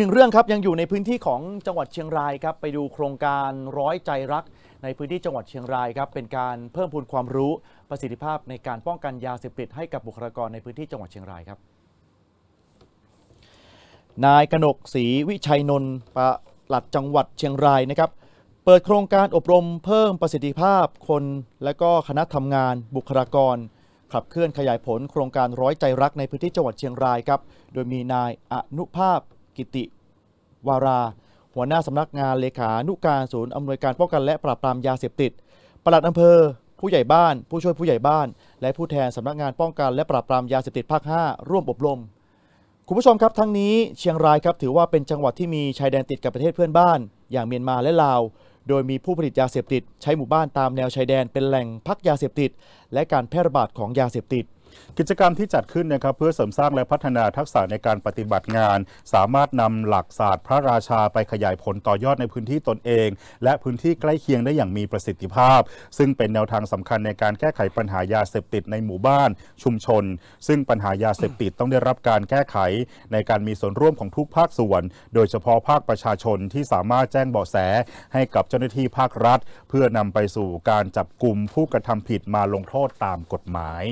หนึ่งเรื่องครับยังอยู่ในพื้นที่ของจังหวัดเชียงรายครับไปดูโครงการร้อยใจรัก ในพื้นที่จังหวัดเชียงรายครับเป็นการเพิ่มพูนความรู้ประสิทธิภาพในการป้องกันยาเสพติดให้กับบุคลากรในพื้นที่จังหวัดเชียงรายครับ นายกนกศรีวิชัยนนท์ปลัดจังหวัดเชียงรายนะครับ เปิดโครงการอบรมเพิ่มประสิทธิภาพคน และก็คณะทำงานบุคลากรขับเคลื่อนขยายผลโครงการร้อยใจรักในพื้นที่จังหวัดเชียงรายครับ โดยมีนายอนุภาพ กิติวารา หัวหน้าสำนักงานเลขานุการศูนย์อำนวยการป้องกันและปราบปรามยาเสพติดปลัดอำเภอ ผู้ใหญ่บ้าน ผู้ช่วยผู้ใหญ่บ้าน และผู้แทนสำนักงานป้องกันและปราบปรามยาเสพติดภาค 5 ร่วมอบรม คุณผู้ชมครับทั้งนี้เชียงรายครับถือว่าเป็นจังหวัดที่มีชายแดนติดกับประเทศเพื่อนบ้าน อย่างเมียนมาและลาว โดยมีผู้ผลิตยาเสพติด ใช้หมู่บ้านตามแนวชายแดนเป็นแหล่งพักยาเสพติด และการแพร่ระบาดของยาเสพติด กิจกรรมที่จัดขึ้นนะครับเพื่อเสริมสร้างและพัฒนาทักษะในการปฏิบัติงาน สามารถนำหลักศาสตร์พระราชาไปขยายผลต่อยอดในพื้นที่ตนเอง และพื้นที่ใกล้เคียงได้อย่างมีประสิทธิภาพ ซึ่งเป็นแนวทางสำคัญในการแก้ไขปัญหายาเสพติดในหมู่บ้านชุมชน ซึ่งปัญหายาเสพติดต้องได้รับการแก้ไข ในการมีส่วนร่วมของทุกภาคส่วน โดยเฉพาะภาคประชาชนที่สามารถแจ้งเบาะแสให้กับเจ้าหน้าที่ภาครัฐ เพื่อนำไปสู่การจับกลุ่มผู้กระทำผิดมาลงโทษตามกฎหมาย